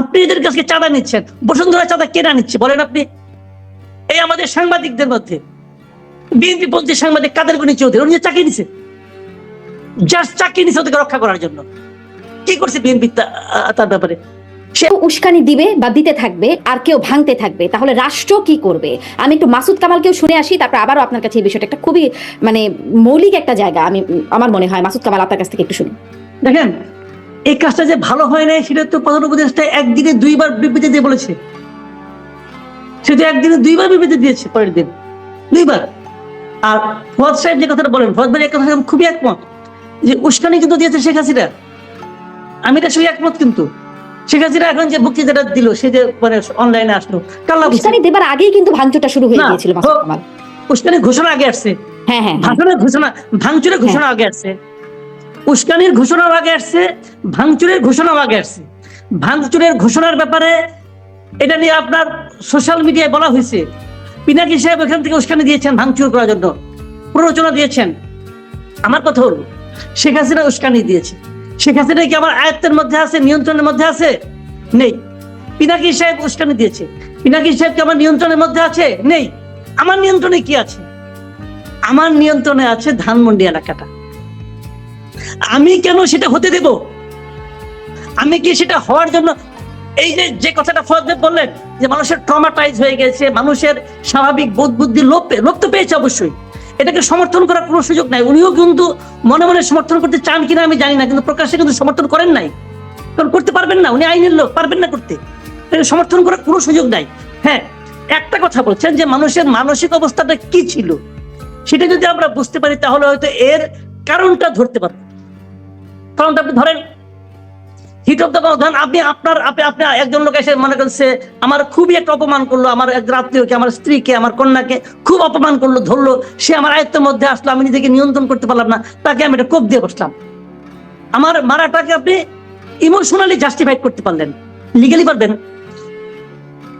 আপনি এদের কাছে চাঁদা নিচ্ছেন বসুন্ধরা চাঁদা কেনা নিচ্ছে বলেন আপনি? এই আমাদের সাংবাদিকদের মধ্যে বিএনপি পন্থী সাংবাদিক কাদের গুণী চৌধুরী উনি চাকরি নিছে জাস্ট চাকরি নিছে ওদেরকে রক্ষা করার জন্য। কি করছে বিএনপি তার ব্যাপারে? সে উস্কানি দিবে বা দিতে থাকবে আর কেউ ভাঙতে থাকবে তাহলে রাষ্ট্র কি করবে? আমি একটু মাসুদ কামালকেও শুনে আসি তারপর আবারও আপনার কাছে এই বিষয়টা একটা খুবই মানে মৌলিক একটা জায়গা আমি আমার মনে হয় মাসুদ কামাল আপনার কাছ থেকে একটু শুনি। দেখেন এই কাজটা যে ভালো হয় নাই সেটা তো প্রধান উপদেষ্টা একদিনে দুইবার বিবৃতি দিয়ে বলেছে। সেটা একদিনে দুইবার বিবৃতি দিয়েছে পরের দিন। দুইবার। আর ফজ সাহেব যে কথাটা বলেন ফজ ভাই কথা খুবই একমত যে উস্কানি কিন্তু দিয়েছে শেখ হাসিনা। আমি এটা সঙ্গে একমত কিন্তু। শেখ হাসিনা এখন যে বক্তৃতাটা দিল সে যে মানে অনলাইনে আসলো কাল্লা উস্কানি দেবার আগেই কিন্তু ভাঙচুরটা শুরু হয়ে গিয়েছিল উস্কানির ঘোষণা আগে আসছে। হ্যাঁ হ্যাঁ হ্যাঁ। ভাষণের ঘোষণা ভাঙচুরের ঘোষণা আগে আসছে। উস্কানির ঘোষণাও আগে আসছে, ভাঙচুরের ঘোষণাও আগে আসছে। ভাঙচুরের ঘোষণার ব্যাপারে এটা নিয়ে আপনার সোশ্যাল মিডিয়ায় বলা হয়েছে। পিনাকি সাহেব এখান থেকে উস্কানি দিয়েছেন ভাঙচুর করার জন্য। প্ররোচনা দিয়েছেন। আমার কথা হলো, শেখ হাসিনা উস্কানি দিয়েছে। শেখ হাসিনা কি আমার আয়ত্তের মধ্যে আছে, নিয়ন্ত্রণের মধ্যে আছে? নেই। পিনাকি সাহেব উস্কানি দিয়েছে। পিনাকি সাহেব কি আমার নিয়ন্ত্রণের মধ্যে আছে? নেই। আমার নিয়ন্ত্রণে কি আছে? আমার নিয়ন্ত্রণে আছে ধানমন্ডি এলাকাটা। আমি কেন সেটা হতে দেব? আমি কি সেটা হওয়ার জন্য এই যে যে কথাটা ফজদেব বললেন যে মানুষের ট্রমাটাইজ হয়ে গেছে, মানুষের স্বাভাবিক বোধ বুদ্ধি লোপ লোপ তো পেয়েছে অবশ্যই। এটাকে সমর্থন করার কোনো সুযোগ নাই। উনিও কিন্তু মনে মনে সমর্থন করতে চান কিনা আমি জানি না, কিন্তু প্রকাশ্যে কিন্তু সমর্থন করেন নাই। কারণ করতে পারবেন না, উনি আইনের লোক, পারবেন না করতে। সমর্থন করার কোনো সুযোগ নাই। হ্যাঁ একটা কথা বলছেন যে মানুষের মানসিক অবস্থাটা কি ছিল? সেটা যদি আমরা বুঝতে পারি, তাহলে হয়তো এর কারণটা ধরতে পারব। কারণটা আপনি ধরেন, হিট অফ দ্য ধরেন আপনি আপনার, আপনি আপনি একজন লোক এসে মনে করছে আমার খুবই একটা অপমান করল, আমার আত্মীয়কে আমার স্ত্রীকে, আমার কন্যাকে খুব অপমান করল, ধরলো, সে আমার আয়ত্তের মধ্যে আসলো, আমি নিজেকে নিয়ন্ত্রণ করতে পারলাম না, তাকে আমি একটা কোপ দিয়ে বসলাম। আমার মারাটাকে আপনি ইমোশনালি জাস্টিফাইড করতে পারলেন। লিগালি পারবেন।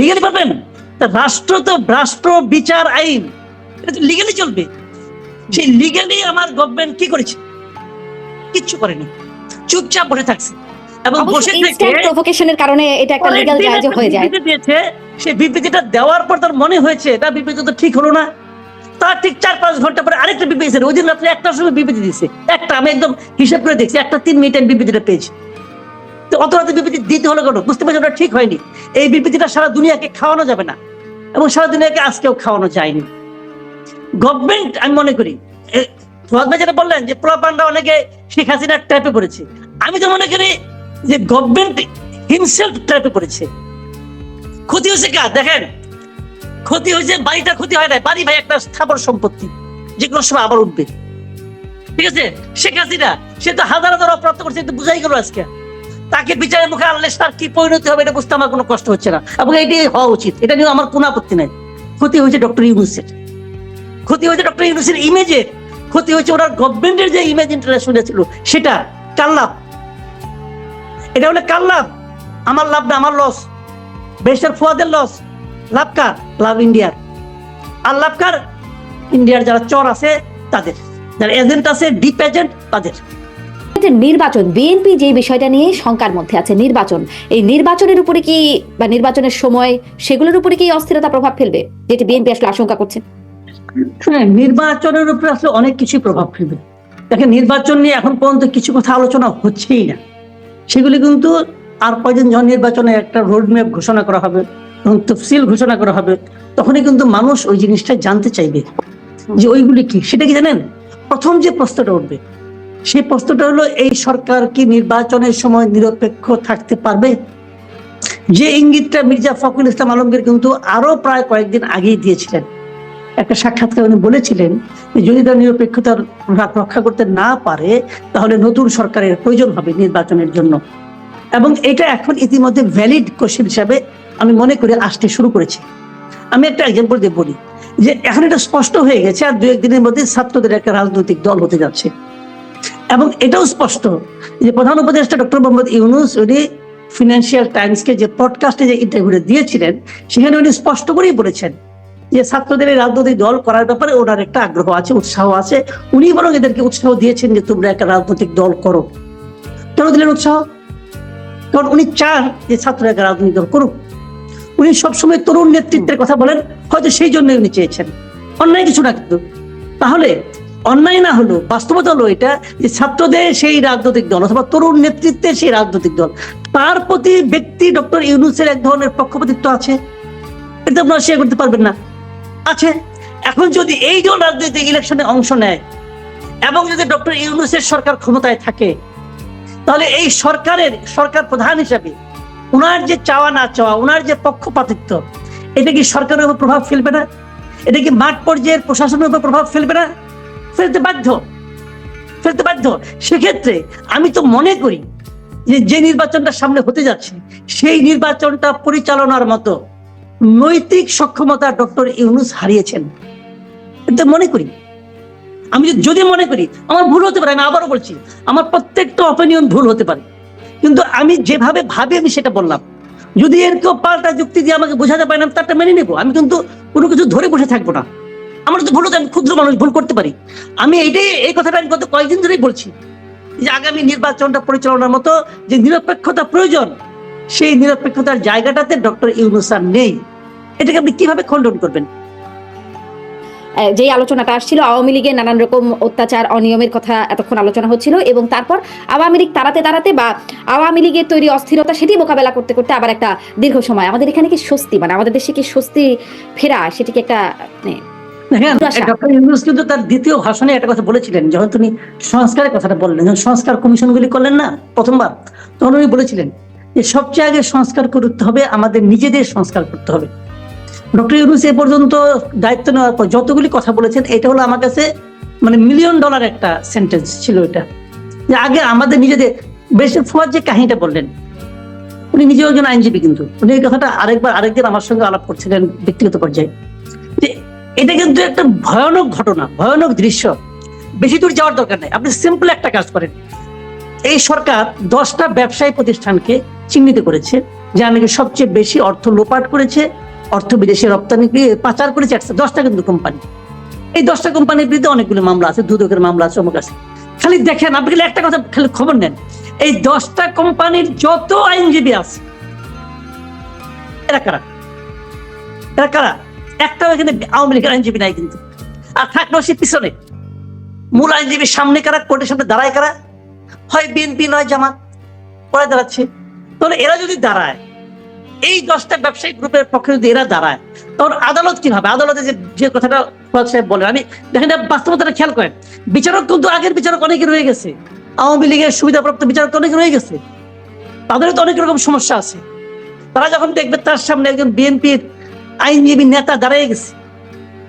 লিগালি পারবেন? রাষ্ট্র তো রাষ্ট্র, বিচার, আইন, এটা তো লিগালি চলবে। সেই লিগালি আমার গভর্নমেন্ট কি করেছে? কিচ্ছু করেনি। চুপচাপ বসে থাকছে। এবং বসে থেকে প্রভোকেশনের কারণে এটা একটা লিগ্যাল জায়জ হয়ে যায়। দিয়েছে সেই বিবৃতিটা দেওয়ার পর তার মনে হয়েছে এটা বিবৃতি তো ঠিক হলো না। তার ঠিক চার পাঁচ ঘণ্টা পরে আরেকটা বিবৃতি দিয়েছে ওই দিন রাত্রে একটার সময় বিবৃতি দিয়েছে। একটা আমি একদম হিসাব করে দেখছি একটা তিন মিনিটের বিবৃতিটা পেয়েছি। তো অত রাতে বিবৃতি দিতে হলো কেন? বুঝতে পারছি ওটা ঠিক হয়নি। এই বিবৃতিটা সারা দুনিয়াকে খাওয়ানো যাবে না। এবং সারা দুনিয়াকে আজকেও খাওয়ানো যায়নি। গভর্নমেন্ট আমি মনে করি ফুয়াদ যেটা বললেন যে অনেকে শেখ হাসিনার ট্র্যাপে পড়েছে। আমি তো মনে করি যে গভর্নমেন্ট হিমসেলফ ট্র্যাপে পড়েছে। ক্ষতি হয়েছে কার? দেখেন, ক্ষতি হয়েছে, বাড়িটা ক্ষতি হয় না বাড়ি ভাই একটা স্থাবর সম্পত্তি সময় আবার উঠবে। ঠিক আছে? শেখ হাসিনা, সে তো হাজার হাজার অপ্রাপ্ত করছে বুঝাই গেল আজকে। তাকে বিচারের মুখে আনলে তার কি পরিণতি হবে এটা বুঝতে আমার কোনো কষ্ট হচ্ছে না। এবং এটাই হওয়া উচিত। এটা নিয়ে আমার কোনো আপত্তি নাই। ক্ষতি হয়েছে ডক্টর ইউনুসের। ক্ষতি হয়েছে ডক্টর ইউনুসের ইমেজের ক্ষতি হয়েছে, ওনার গভর্নমেন্টের যে ইমেজ ইন্টারন্যাশনাল ছিল সেটা কার লাভ? এটা হলে কার লাভ? আমার লাভ না, আমার লস বেশার ফুয়াদের লস লাভ কার? লাভ ইন্ডিয়ার। আর লাভ কার? ইন্ডিয়ার যারা চর আছে, তাদের। যারা এজেন্ট আছে ডিপ এজেন্ট তাদের। নির্বাচন বিএনপি যে বিষয়টা নিয়ে শঙ্কার মধ্যে আছে, নির্বাচন। এই নির্বাচনের উপরে কি বা নির্বাচনের সময় সেগুলোর উপরে কি অস্থিরতা প্রভাব ফেলবে, যেটি বিএনপি আসলে আশঙ্কা করছে? হ্যাঁ নির্বাচনের উপরে আসলে অনেক কিছুই প্রভাব ফেলবে। দেখেন, নির্বাচন নিয়ে এখন পর্যন্ত কিছু কথা আলোচনা হচ্ছেই না। সেগুলি কিন্তু আর কয়দিন যখন নির্বাচনে একটা রোডম্যাপ ঘোষণা করা হবে, এবং তফসিল ঘোষণা করা হবে, তখনই কিন্তু মানুষ ওই জিনিসটা জানতে চাইবে। যে ওইগুলি কি? সেটা কি জানেন? প্রথম যে প্রশ্নটা উঠবে, সেই প্রশ্নটা হলো, এই সরকার কি নির্বাচনের সময় নিরপেক্ষ থাকতে পারবে? যে ইঙ্গিতটা মির্জা ফখরুল ইসলাম আলমগীর কিন্তু আরও প্রায় কয়েকদিন আগেই দিয়েছিলেন। একটা সাক্ষাৎকার উনি বলেছিলেন যে যদি তার নিরপেক্ষতার রাখ রক্ষা করতে না পারে, তাহলে নতুন সরকারের প্রয়োজন হবে নির্বাচনের জন্য। এবং এটা এখন ইতিমধ্যে ভ্যালিড কোশ্চেন হিসাবে আমি মনে করি আসতে শুরু করেছি। আমি একটা এক্সাম্পল দিয়ে বলি যে এখন এটা স্পষ্ট হয়ে গেছে আর দু একদিনের মধ্যে ছাত্রদের একটা রাজনৈতিক দল হতে যাচ্ছে। এবং এটাও স্পষ্ট যে প্রধান উপদেষ্টা ডক্টর মোহাম্মদ ইউনুস, উনি ফিনান্সিয়াল টাইমসকে যে পডকাস্টে যে ইন্টারভিউটা দিয়েছিলেন, সেখানে উনি স্পষ্ট করেই বলেছেন যে ছাত্রদের এই রাজনৈতিক দল করার ব্যাপারে ওনার একটা আগ্রহ আছে, উৎসাহ আছে। উনি বরং এদেরকে উৎসাহ দিয়েছেন যে তোমরা একটা রাজনৈতিক দল করো। কেন দিলেন উৎসাহ? কারণ উনি চান যে ছাত্ররা রাজনৈতিক দল করুক। উনি সবসময় তরুণ নেতৃত্বের কথা বলেন, হয়তো সেই জন্য উনি চেয়েছেন। অন্যায় কিছু না কিন্তু। তাহলে অন্যায় না হলো বাস্তবতা হলো এটা যে ছাত্রদের সেই রাজনৈতিক দল অথবা তরুণ নেতৃত্বের সেই রাজনৈতিক দল, তার প্রতি ব্যক্তি ডক্টর ইউনুসের এক ধরনের পক্ষপাতিত্ব আছে। এটা আপনারা শেয়ার করতে পারবেন না। আছে এখন যদি এই দল রাজনৈতিক ইলেকশনে অংশ নেয় এবং যদি ডক্টর ইউনুসের সরকার ক্ষমতায় থাকে, তাহলে এই সরকারের, সরকার প্রধান হিসাবে ওনার যে চাওয়া না চাওয়া ওনার যে পক্ষপাতিত্ব, এটা কি সরকারের উপর প্রভাব ফেলবে না? এটা কি মাঠ পর্যায়ের প্রশাসনের উপর প্রভাব ফেলবে না? ফেলতে বাধ্য। ফেলতে বাধ্য। সেক্ষেত্রে আমি তো মনে করি যে যে নির্বাচনটা সামনে হতে যাচ্ছে, সেই নির্বাচনটা পরিচালনার মতো নৈতিক সক্ষমতা ডক্টর ইউনুস হারিয়েছেন। এটা মনে করি। আমি যদি- মনে করি, আমার ভুল হতে পারে, আমি আবারও বলছি, আমার প্রত্যেকটা অপিনিয়ন ভুল হতে পারে। কিন্তু আমি যেভাবে ভাবি, আমি সেটা বললাম। যদি এর কেউ পাল্টা যুক্তি দিয়ে আমাকে বোঝাতে পারে না তারটা মেনে নেব। আমি কিন্তু কোনো কিছু ধরে বসে থাকব না। আমার তো ভুল হতে, আমি ক্ষুদ্র মানুষ, ভুল করতে পারি। আমি এইটাই এই কথাটা আমি গত কয়েকদিন ধরেই বলছি। যে আগামী নির্বাচনটা পরিচালনার মতো যে নিরপেক্ষতা প্রয়োজন, সেই নিরপেক্ষতার জায়গাটাতে ডক্টর ইউনুস আর নেই। এটাকে আপনি কীভাবে খণ্ডন করবেন? যেই আলোচনাটা আসছিল আওয়ামী লীগের নানান রকম অত্যাচার অনিয়মের কথা এতক্ষণ আলোচনা হচ্ছিল এবং তারপর আওয়ামী লীগ তাড়াতে তাড়াতে বা আওয়ামী লীগের তৈরি অস্থিরতা সেটি মোকাবেলা করতে করতে আবার একটা দীর্ঘ সময়। আমাদের এখানে কি স্বস্তি? মানে আমাদের দেশে কি স্বস্তি ফেরা? সেটি কি একটা মানে। ডক্টর ইউনুস কিন্তু তার দ্বিতীয় ভাষণে একটা কথা বলেছিলেন যখন তিনি সংস্কারের কথাটা বললেন যখন সংস্কার কমিশনগুলি করলেন না প্রথমবার তখন উনি বলেছিলেন যে সবচেয়ে আগে সংস্কার করতে হবে আমাদের নিজেদের সংস্কার করতে হবে। ডক্টর ইউনুস এ পর্যন্ত দায়িত্ব নেওয়ার পর যতগুলি কথা বলেছেন, এটা হলো আমার কাছে মানে মিলিয়ন ডলার একটা সেন্টেন্স ছিল এটা। যে আগে আমাদের নিজেদের, বেশি ফুয়ার যে কাহিনীটা বললেন, উনি নিজেও একজন আইনজীবী কিন্তু। উনি এই কথাটা আরেকবার, আরেকদিন আমার সঙ্গে আলাপ করছিলেন ব্যক্তিগত পর্যায়ে। যে এটা কিন্তু একটা ভয়ানক ঘটনা, ভয়ানক দৃশ্য। বেশি দূর যাওয়ার দরকার নেই। আপনি সিম্পল একটা কাজ করেন। এই সরকার দশটা ব্যবসায়ী প্রতিষ্ঠানকে চিহ্নিত করেছে যা নাকি সবচেয়ে বেশি অর্থ লোপাট করেছে অর্থ বিদেশে রপ্তানি পাচার করেছে একশো দশটা কিন্তু কোম্পানি এই দশটা কোম্পানির বিরুদ্ধে অনেকগুলো মামলা আছে, দুদকের মামলা আছে অমুক আছে। খালি দেখেন, আপনি খালি একটা কথা, খালি খবর নেন। এই দশটা কোম্পানির যত আইনজীবী আছে, এরা কারা? এরা কারা? একটাও এখানে আওয়ামী লীগের আইনজীবী নাই কিন্তু। আর সে পিছনে। মূল আইনজীবীর সামনে কারা, কোর্টের সামনে দাঁড়ায় কারা? হয় বিএনপি নয় জামাত পরে দাঁড়াচ্ছে। তাহলে এরা যদি দাঁড়ায় এই দশটা ব্যবসায়িক গ্রুপের পক্ষে যদি এরা দাঁড়ায়, তখন আদালত কি হবে? আদালতে যে যে কথাটা সাহেব আমি দেখেন খেয়াল করেন, বিচারক কিন্তু আগের বিচারক অনেকে রয়ে গেছে। আওয়ামী লীগের সুবিধাপ্রাপ্ত বিচারক রয়ে গেছে। তাদেরও তো অনেক রকম সমস্যা আছে। তারা যখন দেখবে তার সামনে একজন বিএনপির আইনজীবী নেতা দাঁড়িয়ে গেছে,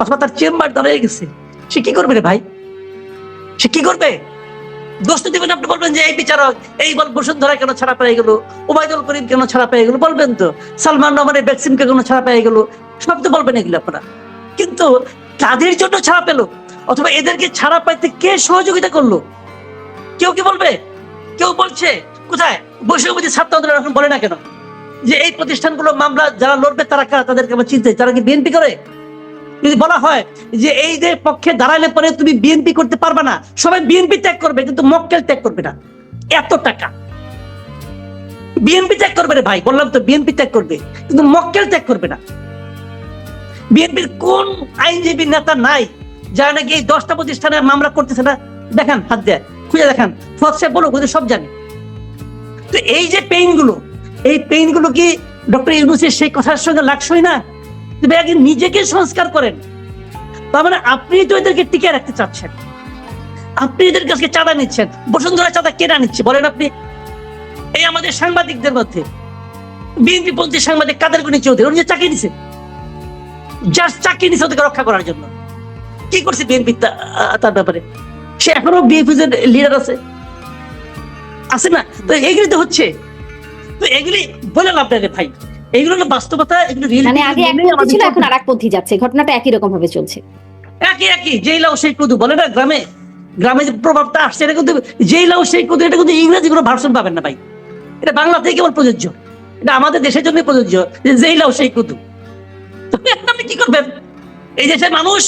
অথবা তার চেম্বার দাঁড়িয়ে গেছে, সে কি করবে রে ভাই? সে কি করবে? দোষ দেবেন আপনি বলবেন যে, এই বিচারক, এই বল বসুন্ধরা কেন ছাড়া পেয়ে গেল? ওবায়দুল করিম কেন ছাড়া পেয়ে গেল? বলবেন তো। সালমান রহমানের ভ্যাকসিনকে কেন ছাড়া পেয়ে গেল? সব তো বলবেন এগুলো আপনারা। কিন্তু তাদের জন্য ছাড়া পেল? অথবা এদেরকে ছাড়া পাইতে কে সহযোগিতা করল? কেউ কি বলবে? কেউ বলছে, কোথায়? বৈষম্যবাদী ছাত্র আন্দোলন এখন বলে না কেন? যে এই প্রতিষ্ঠানগুলো মামলা যারা লড়বে তারা কারা? তাদেরকে আমার চিনতে তারা কি বিএনপি করে? যদি বলা হয় যে এই যে পক্ষে দাঁড়ালে পরে তুমি বিএনপি করতে পারবে না, সবাই বিএনপি ত্যাগ করবে, কিন্তু মক্কেল ত্যাগ করবে না। এত টাকা। বিএনপি ত্যাগ করবে রে ভাই, বললাম তো বিএনপি ত্যাগ করবে, কিন্তু মক্কেল ত্যাগ করবে না। বিএনপির কোন আইনজীবী নেতা নাই, যারা নাকি এই দশটা প্রতিষ্ঠানের মামলা করতেছে না? দেখান, হাত দেয়, খুঁজে দেখান ফত বলো ওদের সব জানে। তো এই যে পেইনগুলো, এই পেইনগুলো কি ডক্টর ইউনুসের সেই কথার সঙ্গে লাগছই না? আগে নিজেকে সংস্কার করেন। তার মানে আপনি তো এদেরকে টিকে রাখতে চাচ্ছেন। আপনি এদের কাছে চাঁদা নিচ্ছেন। বসুন্ধরা চাঁদা কেনা নিচ্ছে, বলেন আপনি। এই আমাদের সাংবাদিকদের মধ্যে, বিএনপি পন্থী সাংবাদিক কাদের গুণী চৌধুরী, উনি চাকরি দিছে জাস্ট চাকরি নিছে ওদেরকে রক্ষা করার জন্য। কি করছে বিএনপি তার ব্যাপারে? সে এখনও বিএনপি লিডার আছে। আছে না? তো এগুলি তো হচ্ছে। তো এগুলি বলে লাভ ভাই। এগুলো হলো বাস্তবতা এগুলো মানে আগে এক ছিল এখন আর এক যাচ্ছে ঘটনাটা একই রকম ভাবে চলছে। একই একই যেই লাও সেই কুদু বলে না গ্রামে গ্রামে যে প্রভাবটা আসছে এটা কিন্তু যেই লাও সেই কুদু এটা কিন্তু ইংরেজি কোনো ভার্সন পাবেন না ভাই। এটা বাংলাতেই কেবল প্রযোজ্য। এটা আমাদের দেশের জন্য প্রযোজ্য যে যেই লাও সেই কুদু। আপনি কি করবেন? এই দেশের মানুষ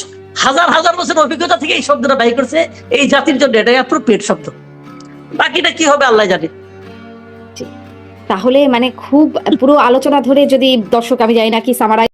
হাজার হাজার বছর অভিজ্ঞতা থেকে এই শব্দটা ব্যয় করছে এই জাতির জন্য এটা অ্যাপ্রোপ্রিয়েট শব্দ। বাকিটা কি হবে আল্লাহ জানে। তাহলে মানে খুব পুরো আলোচনা ধরে যদি দর্শক আমি জানি না কি সামারাই